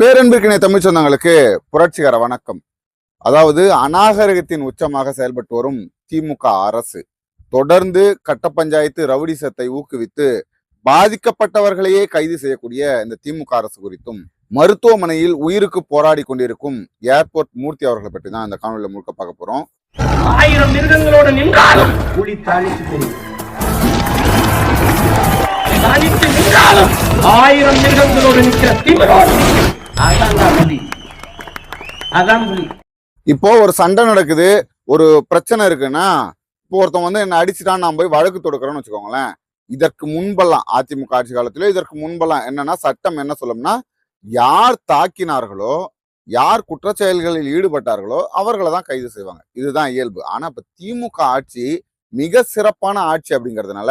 பேரன்பிற்கினை தமிழ் சொந்தங்களுக்கு புரட்சிகர வணக்கம். அதாவது அநாகரிகத்தின் உச்சமாக செயல்பட்டு வரும் திமுக அரசு தொடர்ந்து கட்ட பஞ்சாயத்து ரவுடிசத்தை ஊக்குவித்து பாதிக்கப்பட்டவர்களையே கைது செய்யக்கூடிய இந்த திமுக அரசு குறித்தும் மருத்துவமனையில் உயிருக்கு போராடி கொண்டிருக்கும் ஏர்போர்ட் மூர்த்தி அவர்களை பற்றி தான் இந்த காணொலியில் முழுக்க பார்க்க போறோம். ஆயிரம் மிருகங்களோடு நின்றாலும் புலி ஆயிரம் மிருகங்களோடு நிற்கிற திமிரோடு அதான் அதான் இப்போ ஒரு சண்டை நடக்குது ஒரு பிரச்சனை இருக்குன்னா இப்போ ஒருத்தன் வந்து என்ன அடிச்சுட்டான் நான் போய் வழக்கு தொடுக்கிறேன்னு வச்சுக்கோங்களேன். இதற்கு முன்பெல்லாம் அதிமுக ஆட்சி காலத்திலே இதற்கு முன்பெல்லாம் என்னன்னா சட்டம் என்ன சொல்லும்னா யார் தாக்கினார்களோ யார் குற்றச்செயல்களில் ஈடுபட்டார்களோ அவர்களை தான் கைது செய்வாங்க. இதுதான் இயல்பு. ஆனா இப்ப திமுக ஆட்சி மிக சிறப்பான ஆட்சி அப்படிங்கிறதுனால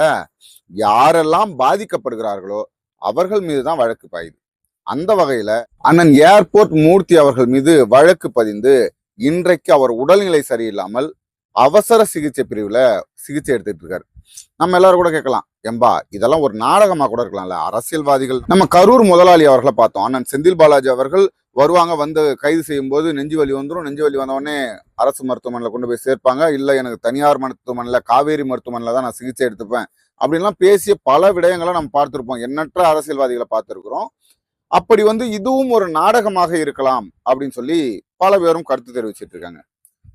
யாரெல்லாம் பாதிக்கப்படுகிறார்களோ அவர்கள் மீது தான் வழக்கு பாயுது. அந்த வகையில அண்ணன் ஏர்போர்ட் மூர்த்தி அவர்கள் மீது வழக்கு பதிந்து இன்றைக்கு அவர் உடல்நிலை சரியில்லாமல் அவசர சிகிச்சை பிரிவுல சிகிச்சை எடுத்துட்டு இருக்காரு. நம்ம எல்லாரும் கூட கேட்கலாம் எம்பா இதெல்லாம் ஒரு நாடகமா கூட இருக்கலாம்ல அரசியல்வாதிகள். நம்ம கரூர் முதலாளி அவர்களை பார்த்தோம். அண்ணன் செந்தில் பாலாஜி அவர்கள் வருவாங்க வந்து கைது செய்யும் போது நெஞ்சு வலி வந்துடும் நெஞ்சு வலி வந்தவொடனே அரசு மருத்துவமனையில் கொண்டு போய் சேர்ப்பாங்க. இல்ல எனக்கு தனியார் மருத்துவமனையில் காவேரி மருத்துவமனையில் தான் நான் சிகிச்சை எடுத்துப்பேன். அப்படின்லாம் பேசிய பல விடயங்களை நம்ம பார்த்துருப்போம். எண்ணற்ற அரசியல்வாதிகளை பார்த்திருக்கிறோம். அப்படி வந்து இதுவும் ஒரு நாடகமாக இருக்கலாம் அப்படின்னு சொல்லி பல பேரும் கருத்து தெரிவிச்சிட்டு இருக்காங்க.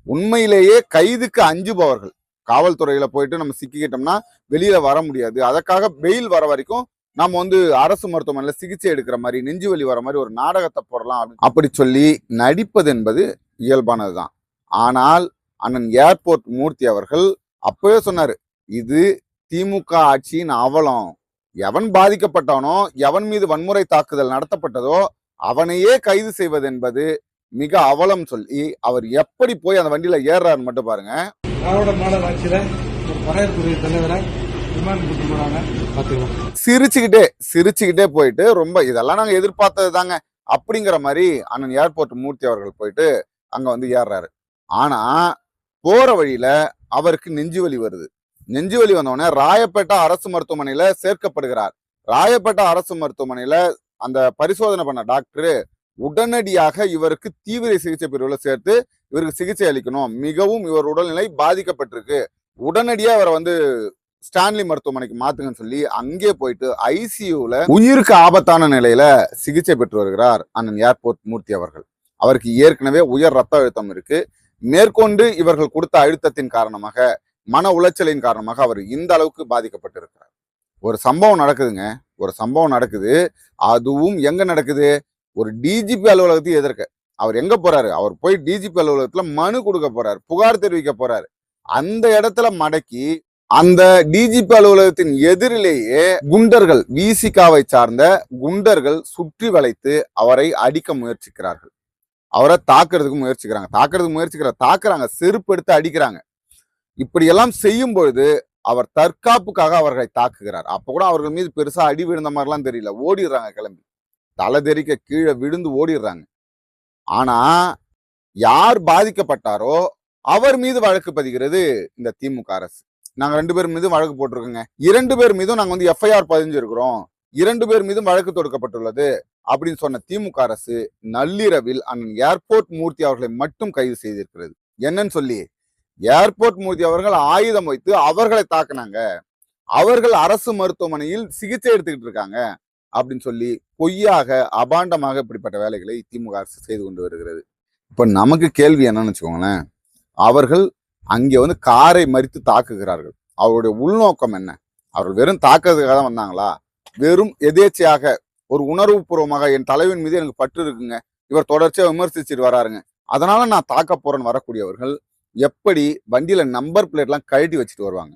உண்மையிலேயே கைதுக்கு அஞ்சுபவர்கள் காவல்துறையில போயிட்டு நம்ம சிக்கிக்கிட்டோம்னா வெளியில வர முடியாது. அதற்காக பெயில் வர வரைக்கும் நம்ம வந்து அரசு மருத்துவமனையில சிகிச்சை எடுக்கிற மாதிரி நெஞ்சு வலி வர மாதிரி ஒரு நாடகத்தை போடலாம் அப்படின்னு அப்படி சொல்லி நடிப்பது என்பது இயல்பானதுதான் ஆனால் அண்ணன் ஏர்போர்ட் மூர்த்தி அவர்கள் அப்பவே சொன்னாரு இது திமுக ஆட்சியின் அவலம். எவன் பாதிக்கப்பட்டானோ எவன் மீது வன்முறை தாக்குதல் நடத்தப்பட்டதோ அவனையே கைது செய்வது என்பது மிக அவலம் சொல்லி அவர் எப்படி போய் அந்த வண்டியில ஏறுறாரு மட்டும் பாருங்க. திராவிட மாடல் ஆட்சியில தலைவரை சிரிச்சுக்கிட்டே சிரிச்சுக்கிட்டே போயிட்டு ரொம்ப இதெல்லாம் நாங்க எதிர்பார்த்தது தாங்க. அப்படிங்கிற மாதிரி அண்ணன் ஏர்போர்ட் மூர்த்தி அவர்கள் போயிட்டு அங்க வந்து ஏறுறாரு. ஆனா போற வழியில அவருக்கு நெஞ்சு வலி வருது. நெஞ்சு வலி வந்தோடனே ராயப்பேட்டை அரசு மருத்துவமனையில சேர்க்கப்படுகிறார். ராயப்பேட்டை அரசு மருத்துவமனையில அந்த பரிசோதனை பண்ண டாக்டர் உடனடியாக இவருக்கு தீவிர சிகிச்சை பிரிவில் சேர்த்து இவருக்கு சிகிச்சை அளிக்கணும். மிகவும் இவர் உடல்நிலை பாதிக்கப்பட்டிருக்கு. உடனடியாக அவரை வந்து ஸ்டான்லி மருத்துவமனைக்கு மாத்துங்கன்னு சொல்லி அங்கே போயிட்டு ஐசியூல உயிருக்கு ஆபத்தான நிலையில சிகிச்சை பெற்று வருகிறார் அண்ணன் ஏர்போர்ட் மூர்த்தி அவர்கள். அவருக்கு ஏற்கனவே உயர் ரத்த அழுத்தம் இருக்கு. மேற்கொண்டு இவர்கள் கொடுத்த அழுத்தத்தின் காரணமாக மன உளைச்சலின் காரணமாக அவர் இந்த அளவுக்கு பாதிக்கப்பட்டிருக்கிறார். ஒரு சம்பவம் நடக்குதுங்க. ஒரு சம்பவம் நடக்குது. அதுவும் எங்க நடக்குது? ஒரு டிஜிபி அலுவலகத்தையும் எதிர்க்க. அவர் எங்க போறாரு? அவர் போய் டிஜிபி அலுவலகத்துல மனு கொடுக்க போறாரு. புகார் தெரிவிக்க போறாரு. அந்த இடத்துல மடக்கி அந்த டிஜிபி அலுவலகத்தின் எதிரிலேயே குண்டர்கள் விசிகாவை சார்ந்த குண்டர்கள் சுற்றி வளைத்து அவரை அடிக்க முயற்சிக்கிறார்கள். அவரை தாக்குறதுக்கு முயற்சிக்கிறாங்க. தாக்குறதுக்கு முயற்சிக்கிற தாக்குறாங்க. செருப்பு எடுத்து அடிக்கிறாங்க. இப்படியெல்லாம் செய்யும் பொழுது அவர் தற்காப்புக்காக அவர்களை தாக்குகிறார். அப்ப கூட அவர்கள் மீது பெருசா அடி விழுந்த மாதிரிலாம் தெரியல. ஓடிடுறாங்க கிளம்பி. தலை தெறிக்க கீழே விழுந்து ஓடிடுறாங்க. ஆனா யார் பாதிக்கப்பட்டாரோ அவர் மீது வழக்கு பதிகிறது இந்த திமுக அரசு. நாங்க ரெண்டு பேர் மீதும் வழக்கு போட்டிருக்கோங்க. இரண்டு பேர் மீதும் நாங்க வந்து எஃப்ஐஆர் பதிஞ்சிருக்கிறோம் இரண்டு பேர் மீதும் வழக்கு தொடுக்கப்பட்டுள்ளது அப்படின்னு சொன்ன திமுக அரசு நள்ளிரவில் அண்ணன் ஏர்போர்ட் மூர்த்தி அவர்களை மட்டும் கைது செய்திருக்கிறது. என்னன்னு சொல்லி ஏர்போர்ட் மூர்த்தி அவர்கள் ஆயுதம் வைத்து அவர்களை தாக்குனாங்க. அவர்கள் அரசு மருத்துவமனையில் சிகிச்சை எடுத்துக்கிட்டு இருக்காங்க அப்படின்னு சொல்லி பொய்யாக அபாண்டமாக இப்படிப்பட்ட வேலைகளை திமுக அரசு செய்து கொண்டு வருகிறது. இப்போ நமக்கு கேள்வி என்னன்னு வச்சுக்கோங்களேன். அவர்கள் அங்கே வந்து காரை மறித்து தாக்குகிறார்கள். அவருடைய உள்நோக்கம் என்ன? அவர்கள் வெறும் தாக்குறதுக்காக தான் வந்தாங்களா? வெறும் எதேச்சையாக ஒரு உணர்வு பூர்வமாக என் தலைவன் மீது எனக்கு பற்று இருக்குங்க. இவர் தொடர்ச்சியாக விமர்சிச்சுட்டு வராருங்க. அதனால நான் தாக்க போறேன்னு வரக்கூடியவர்கள் எப்படி வண்டியில் நம்பர் பிளேட்லாம் கழட்டி வச்சுட்டு வருவாங்க?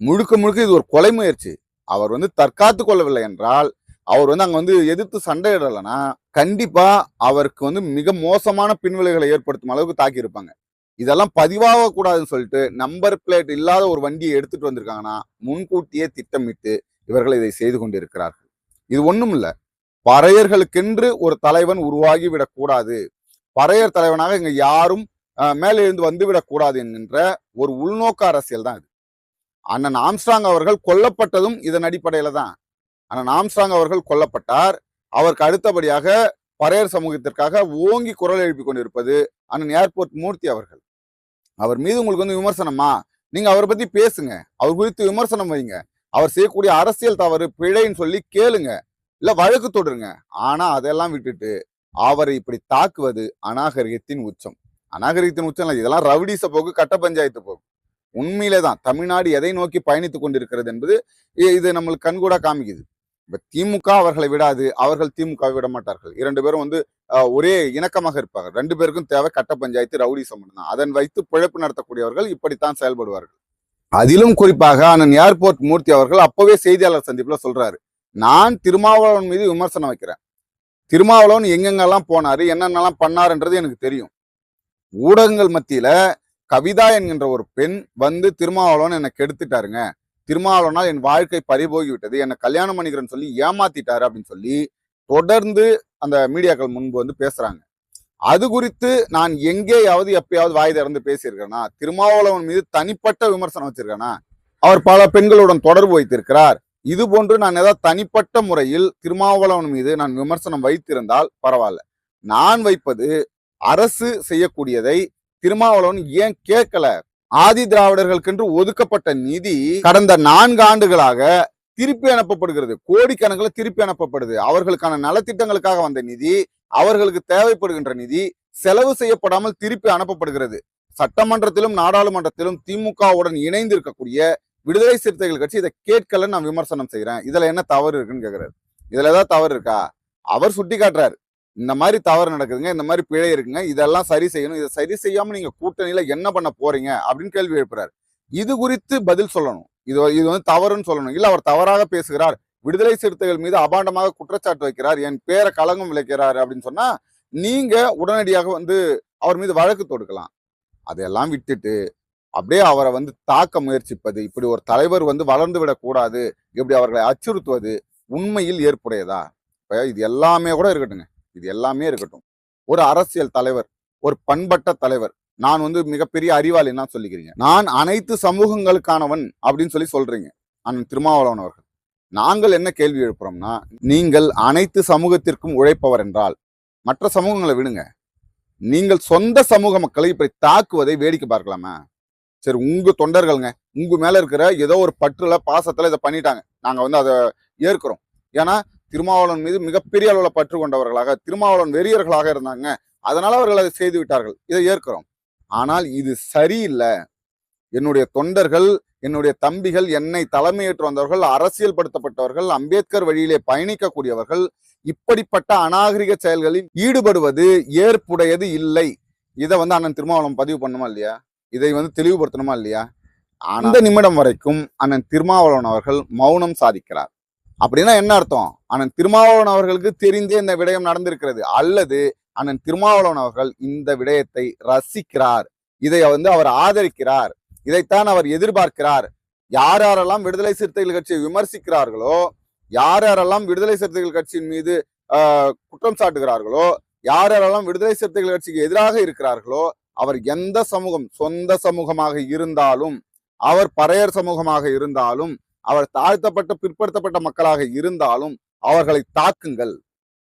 முழுக்க முழுக்க இது ஒரு கொலை முயற்சி. அவர் வந்து தற்காத்து கொள்ளவில்லை என்றால் அவர் வந்து அங்கே வந்து எதிர்த்து சண்டையிடலைன்னா கண்டிப்பாக அவருக்கு வந்து மிக மோசமான பின்விளைகளை ஏற்படுத்தும் அளவுக்கு தாக்கியிருப்பாங்க இதெல்லாம் பதிவாக கூடாதுன்னு சொல்லிட்டு நம்பர் பிளேட் இல்லாத ஒரு வண்டியை எடுத்துட்டு வந்திருக்காங்கன்னா முன்கூட்டியே திட்டமிட்டு இவர்கள் இதை செய்து கொண்டிருக்கிறார்கள். இது ஒன்றும் இல்லை. பறையர்களுக்கென்று ஒரு தலைவன் உருவாகி விடக்கூடாது பறையர் தலைவனாக இங்க யாரும் மேலிருந்து மேலே என்கின்ற ஒரு உள்நோக்க அரசியல் தான் இது. அண்ணன் ஆம்ஸ்ட்ராங் அவர்கள் கொல்லப்பட்டதும் இதன் அடிப்படையில தான். அண்ணன் ஆம்ஸ்ட்ராங் அவர்கள் கொல்லப்பட்டார். அவருக்கு அடுத்தபடியாக பறையர் சமூகத்திற்காக ஓங்கி குரல் எழுப்பி கொண்டிருப்பது அண்ணன் ஏர்போர்ட் மூர்த்தி அவர்கள். அவர் மீது உங்களுக்கு வந்து விமர்சனமா? நீங்க அவரை பத்தி பேசுங்க. அவர் குறித்து விமர்சனம் வைங்க. அவர் செய்யக்கூடிய அரசியல் தவறு பிழைன்னு சொல்லி கேளுங்க. இல்ல வழக்கு தொடருங்க ஆனா அதெல்லாம் விட்டுட்டு அவரை இப்படி தாக்குவது அநாகரிகத்தின் உச்சம். அநாகரிகத்தின் உச்சம் இதெல்லாம் ரவுடிச போக்கு கட்ட பஞ்சாயத்து போக்கு. உண்மையிலே தான் தமிழ்நாடு எதை நோக்கி பயணித்துக் கொண்டிருக்கிறது என்பது இது நம்மளுக்கு கண்கூடா காமிக்குது. இப்ப திமுக அவர்களை விடாது அவர்கள் திமுக விட மாட்டார்கள். இரண்டு பேரும் வந்து ஒரே இணக்கமாக இருப்பார்கள். ரெண்டு பேருக்கும் தேவை கட்ட பஞ்சாயத்து ரவுடிசம் தான் அதன் வைத்து பிழைப்பு நடத்தக்கூடியவர்கள் இப்படித்தான் செயல்படுவார்கள். அதிலும் குறிப்பாக அண்ணன் ஏர்போர்ட் மூர்த்தி அவர்கள் அப்பவே செய்தியாளர் சந்திப்புல சொல்றாரு. நான் திருமாவளவன் மீது விமர்சனம் வைக்கிறேன். திருமாவளவன் எங்கெங்கெல்லாம் போனாரு என்னென்னலாம் பண்ணாருன்றது எனக்கு தெரியும். ஊடகங்கள் மத்தியில கவிதா என்கின்ற ஒரு பெண் வந்து திருமாவளவன் என்னை கெடுத்துட்டாருங்க. திருமாவளவனால் என் வாழ்க்கை பறிபோகி விட்டது என்னை கல்யாணம் பண்ணிக்கிறேன்னு சொல்லி ஏமாத்திட்டாரு அப்படின்னு சொல்லி தொடர்ந்து அந்த மீடியாக்கள் முன்பு வந்து பேசுறாங்க. அது குறித்து நான் எங்கேயாவது எப்பயாவது வாய் திறந்து பேசியிருக்கேனா திருமாவளவன் மீது தனிப்பட்ட விமர்சனம் வச்சிருக்கேனா அவர் பல பெண்களுடன் தொடர்பு வைத்திருக்கிறார். இது போன்று நான் ஏதாவது தனிப்பட்ட முறையில் திருமாவளவன் மீது நான் விமர்சனம் வைத்திருந்தால் பரவாயில்ல. நான் வைப்பது அரசு செய்யக்கூடியதை திருமாவளவன் ஏன் கேட்கல? ஆதி திராவிடர்களுக்கென்று ஒதுக்கப்பட்ட நிதி கடந்த நான்கு ஆண்டுகளாக திருப்பி அனுப்பப்படுகிறது. கோடிக்கணக்கில் திருப்பி அனுப்பப்படுது. அவர்களுக்கான நலத்திட்டங்களுக்காக வந்த நிதி அவர்களுக்கு தேவைப்படுகின்ற நிதி செலவு செய்யப்படாமல் திருப்பி அனுப்பப்படுகிறது. சட்டமன்றத்திலும் நாடாளுமன்றத்திலும் திமுகவுடன் இணைந்து இருக்கக்கூடிய விடுதலை சிறுத்தைகள் கட்சி இதை கேட்கலன்னு நான் விமர்சனம் செய்யறேன் இதுல என்ன தவறு இருக்குன்னு கேக்குறாரு இதுல ஏதாவது தவறு இருக்கா? அவர் சுட்டி காட்டுறாரு இந்த மாதிரி தவறு நடக்குதுங்க இந்த மாதிரி பிழை இருக்குங்க இதெல்லாம் சரி செய்யணும். இதை சரி செய்யாமல் நீங்கள் கூட்டணியில் என்ன பண்ண போறீங்க அப்படின்னு கேள்வி எழுப்புறாரு. இது குறித்து பதில் சொல்லணும். இது இது வந்து தவறுன்னு சொல்லணும். இல்லை அவர் தவறாக பேசுகிறார். விடுதலை சிறுத்தைகள் மீது அபாண்டமாக குற்றச்சாட்டு வைக்கிறார். என் பேரை களங்கம் விளைக்கிறார் அப்படின்னு சொன்னா நீங்க உடனடியாக வந்து அவர் மீது வழக்கு தொடுக்கலாம். அதையெல்லாம் விட்டுட்டு அப்படியே அவரை வந்து தாக்க முயற்சிப்பது இப்படி ஒரு தலைவர் வந்து வளர்ந்து விடக்கூடாது இப்படி அவர்களை அச்சுறுத்துவது உண்மையில் ஏற்புடையதா? இது எல்லாமே கூட இருக்கட்டுங்க. இது எல்லாமே இருக்கட்டும். ஒரு அரசியல் தலைவர் ஒரு பண்பட்ட தலைவர் நான் வந்து மிகப்பெரிய அறிவாளின்னா சொல்லிக்கிறீங்க. நான் அனைத்து சமூகங்களுக்கானவன் அப்படின்னு சொல்லி சொல்றீங்க. அண்ணன் திருமாவளவன் அவர்கள். நாங்கள் என்ன கேள்வி எழுப்புறோம்னா நீங்கள் அனைத்து சமூகத்திற்கும் உழைப்பவர் என்றால் மற்ற சமூகங்களை விடுங்க. நீங்கள் சொந்த சமூக மக்களை இப்படி தாக்குவதை வேடிக்கை பார்க்கலாமா? சரி உங்க தொண்டர்களுங்க உங்க மேல இருக்கிற ஏதோ ஒரு பற்றுல பாசத்துல இதை பண்ணிட்டாங்க. நாங்க வந்து அதை ஏற்கிறோம். ஏன்னா திருமாவளவன் மீது மிகப்பெரிய அளவில் பற்று கொண்டவர்களாக திருமாவளவன் வெறியர்களாக இருந்தாங்க. அதனால அவர்கள் அதை செய்து விட்டார்கள். இதை ஏற்கிறோம். ஆனால் இது சரியில்லை. என்னுடைய தொண்டர்கள் என்னுடைய தம்பிகள் என்னை தலைமையேற்று வந்தவர்கள் அரசியல் படுத்தப்பட்டவர்கள் அம்பேத்கர் வழியிலே பயணிக்கக்கூடியவர்கள் இப்படிப்பட்ட அநாகரிக செயல்களில் ஈடுபடுவது ஏற்புடையது இல்லை. இதை வந்து அண்ணன் திருமாவளவன் பதிவு பண்ணுமா இல்லையா? இதை வந்து தெளிவுபடுத்தணுமா இல்லையா? அந்த நிமிடம் வரைக்கும் அண்ணன் திருமாவளவன் அவர்கள் மௌனம் சாதிக்கிறார். அப்படின்னா என்ன அர்த்தம்? அண்ணன் திருமாவளவன் அவர்களுக்கு தெரிந்தே இந்த விடயம் நடந்திருக்கிறது. அல்லது அண்ணன் திருமாவளவன் அவர்கள் இந்த விடயத்தை ரசிக்கிறார். இதை வந்து அவர் ஆதரிக்கிறார். இதைத்தான் அவர் எதிர்பார்க்கிறார். யார் யாரெல்லாம் விடுதலை சிறுத்தைகள் கட்சியை விமர்சிக்கிறார்களோ யார் யாரெல்லாம் விடுதலை சிறுத்தைகள் கட்சியின் மீது குற்றம் சாட்டுகிறார்களோ யார் யாரெல்லாம் விடுதலை சிறுத்தைகள் கட்சிக்கு எதிராக இருக்கிறார்களோ அவர் எந்த சமூகம் சொந்த சமூகமாக இருந்தாலும் அவர் பறையர் சமூகமாக இருந்தாலும் அவர் தாழ்த்தப்பட்ட பிற்படுத்தப்பட்ட மக்களாக இருந்தாலும் அவர்களை தாக்குங்கள்.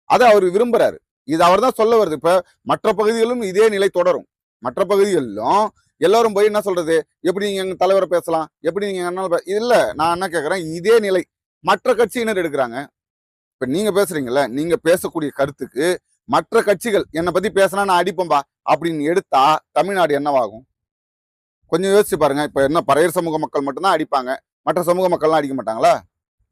அதை அவர் விரும்புறாரு. இது அவர் தான் சொல்ல வருது. இப்ப மற்ற பகுதிகளிலும் இதே நிலை தொடரும். மற்ற பகுதிகளிலும் எல்லாரும் போய் என்ன சொல்றது? எப்படி நீங்க எங்க தலைவரை பேசலாம்? எப்படி நீங்க என்ன இல்ல நான் என்ன கேட்கறேன் இதே நிலை மற்ற கட்சியினர் எடுக்கிறாங்க. இப்ப நீங்க பேசுறீங்கல்ல நீங்க பேசக்கூடிய கருத்துக்கு மற்ற கட்சிகள் என்னை பத்தி பேசினா நான் அடிப்பேன்பா அப்படின்னு எடுத்தா தமிழ்நாடு என்னவாகும்? கொஞ்சம் யோசிச்சு பாருங்க. இப்ப என்ன பறையர் சமூக மக்கள் மட்டும்தான் அடிப்பாங்க. மற்ற சமூக மக்கள்லாம் அடிக்க மாட்டாங்களா?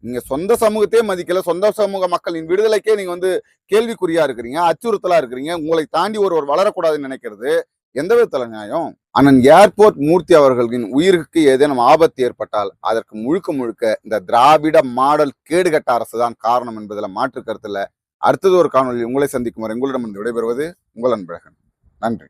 நீங்க சொந்த சமூகத்தையே மதிக்கல. சொந்த சமூக மக்களின் விடுதலைக்கே நீங்க வந்து கேள்விக்குறியா இருக்கிறீங்க அச்சுறுத்தலா இருக்கிறீங்க. உங்களை தாண்டி ஒருவர் வளரக்கூடாதுன்னு நினைக்கிறது எந்த விதத்துல நியாயம்? அண்ணன் ஏர்போர்ட் மூர்த்தி அவர்களின் உயிருக்கு ஏதேனும் ஆபத்து ஏற்பட்டால் அதற்கு முழுக்க முழுக்க இந்த திராவிட மாடல் கேடுகட்ட அரசு தான் காரணம் என்பதில் மாற்று கருத்துல அடுத்தது ஒரு காணொலி உங்களை சந்திக்கும் வரை உங்களிடம் விடைபெறுவது உங்கள் அன்பழகன். நன்றி.